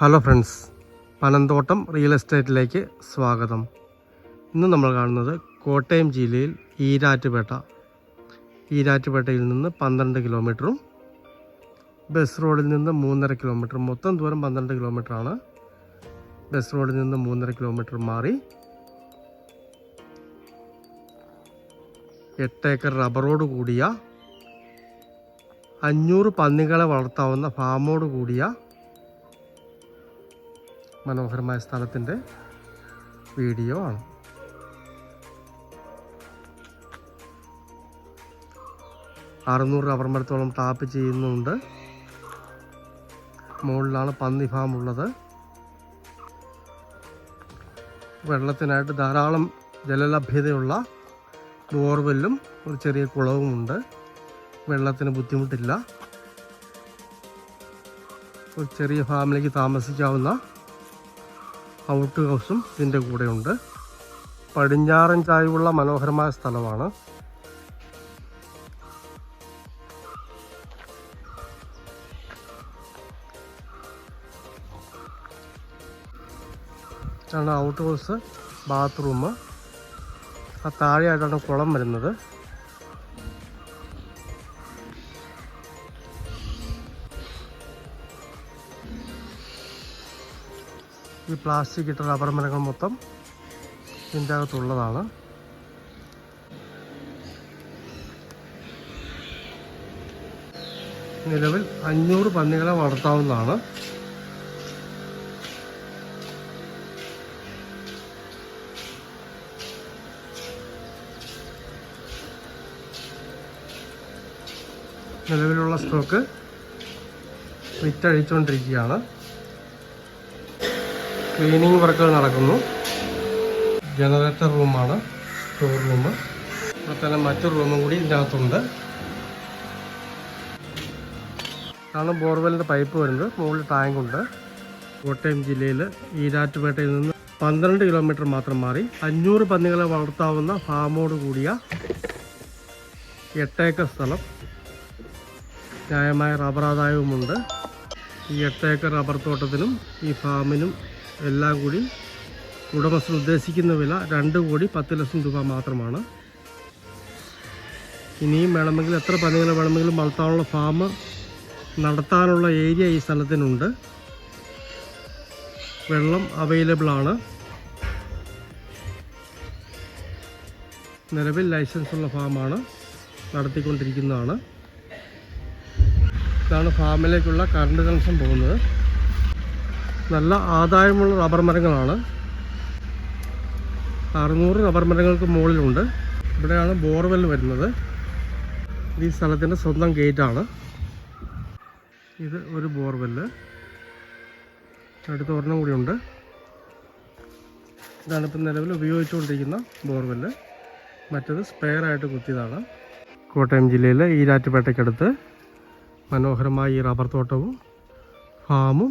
Hello friends Panamthottam real എസ്റ്റേറ്റിലേക്ക് സ്വാഗതം. ഇന്ന് നമ്മൾ കാണുന്നത് കോട്ടയം ജില്ലയിൽ ഈരാറ്റുപേട്ട. ഈരാറ്റുപേട്ടയിൽ നിന്ന് പന്ത്രണ്ട് കിലോമീറ്ററും ബസ് റോഡിൽ നിന്ന് മൂന്നര കിലോമീറ്റർ മൊത്തം ദൂരം പന്ത്രണ്ട് കിലോമീറ്ററാണ്. ബസ് റോഡിൽ നിന്ന് മൂന്നര കിലോമീറ്റർ മാറി എട്ടേക്കർ റബ്ബറോട് കൂടിയ അഞ്ഞൂറ് പന്നികളെ വളർത്താവുന്ന ഫാമോട് കൂടിയ മനോഹരമായ സ്ഥലത്തിന്റെ വീഡിയോ ആണ്. അറുന്നൂറ് റബ്ബർ മരത്തോളം ടാപ്പ് ചെയ്യുന്നുണ്ട്. മുകളിലാണ് പന്നി ഫാം ഉള്ളത്. വെള്ളത്തിനായിട്ട് ധാരാളം ജലലഭ്യതയുള്ള ബോർവെല്ലും ഒരു ചെറിയ കുളവും ഉണ്ട് വെള്ളത്തിന് ബുദ്ധിമുട്ടില്ല. ഒരു ചെറിയ ഫാമിലേക്ക് താമസിക്കാവുന്ന ഔട്ട് ഹൗസും ഇതിന്റെ കൂടെയുണ്ട്. പടിഞ്ഞാറൻ ചായവുള്ള മനോഹരമായ സ്ഥലമാണ്. Out house bathroom. ആ താഴെയായിട്ടാണ് കുളം വരുന്നത്. ഈ പ്ലാസ്റ്റിക് ഇട്ട റബ്ബർ മരങ്ങൾ മൊത്തം ഇതിന്റെ അകത്തുള്ളതാണ്. നിലവിൽ അഞ്ഞൂറ് പന്നികളെ വളർത്താവുന്നതാണ്. നിലവിലുള്ള സ്റ്റോക്ക് വിറ്റഴിച്ചുകൊണ്ടിരിക്കുകയാണ് ക്ലീനിങ് വർക്കുകൾ നടക്കുന്നു. ജനറേറ്റർ റൂമാണ് സ്റ്റോർ റൂം അതുപോലെ തന്നെ മറ്റൊരു റൂമും കൂടി ഇതിനകത്തുണ്ട്. ആണ് ബോർവെല്ലിന്റെ പൈപ്പ് വരുന്നത്. മുകളിൽ ടാങ്കുണ്ട് കോട്ടയം ജില്ലയിൽ ഈരാറ്റുപേട്ടയിൽ നിന്ന് പന്ത്രണ്ട് കിലോമീറ്റർ മാത്രം മാറി. അഞ്ഞൂറ് പന്നികളെ വളർത്താവുന്ന ഫാമോട് കൂടിയ എട്ടേക്കർ സ്ഥലം. ന്യായമായ റബ്ബർ ആദായവുമുണ്ട്. ഈ എട്ടേക്കർ റബ്ബർ തോട്ടത്തിനും ഈ ഫാമിനും എല്ലാം കൂടി ഉടമസ്ഥൻ ഉദ്ദേശിക്കുന്ന വില രണ്ട് കോടി പത്ത് ലക്ഷം രൂപ മാത്രമാണ്. ഇനിയും വേണമെങ്കിൽ എത്ര പനികൾ വേണമെങ്കിലും വളർത്താനുള്ള ഫാം നടത്താനുള്ള ഏരിയ ഈ സ്ഥലത്തിനുണ്ട്. വെള്ളം അവൈലബിൾ ആണ്. നിലവിൽ ലൈസൻസ് ഉള്ള ഫാമാണ് നടത്തിക്കൊണ്ടിരിക്കുന്നതാണ്. ഇതാണ് ഫാമിലേക്കുള്ള കറണ്ട് കണക്ഷൻ പോകുന്നത്. നല്ല ആദായമുള്ള റബ്ബർ മരങ്ങളാണ്. അറുന്നൂറ് റബ്ബർ മരങ്ങൾക്ക് മുകളിലുണ്ട്. ഇവിടെയാണ് ബോർവെൽ വരുന്നത്. ഈ സ്ഥലത്തിന്റെ സ്വന്തം ഗേറ്റാണ്. ഇത് ഒരു ബോർവെല്ല്. അടുത്ത ഒരെണ്ണം കൂടിയുണ്ട്. ഇതാണ് ഇപ്പം നിലവിൽ ഉപയോഗിച്ചുകൊണ്ടിരിക്കുന്ന ബോർവെല്ല്. മറ്റത് സ്പെയറായിട്ട് കുത്തിയതാണ്. കോട്ടയം ജില്ലയിലെ ഈരാറ്റുപേട്ടയ്ക്കടുത്ത് മനോഹരമായ ഈ റബ്ബർ തോട്ടവും ഫാമും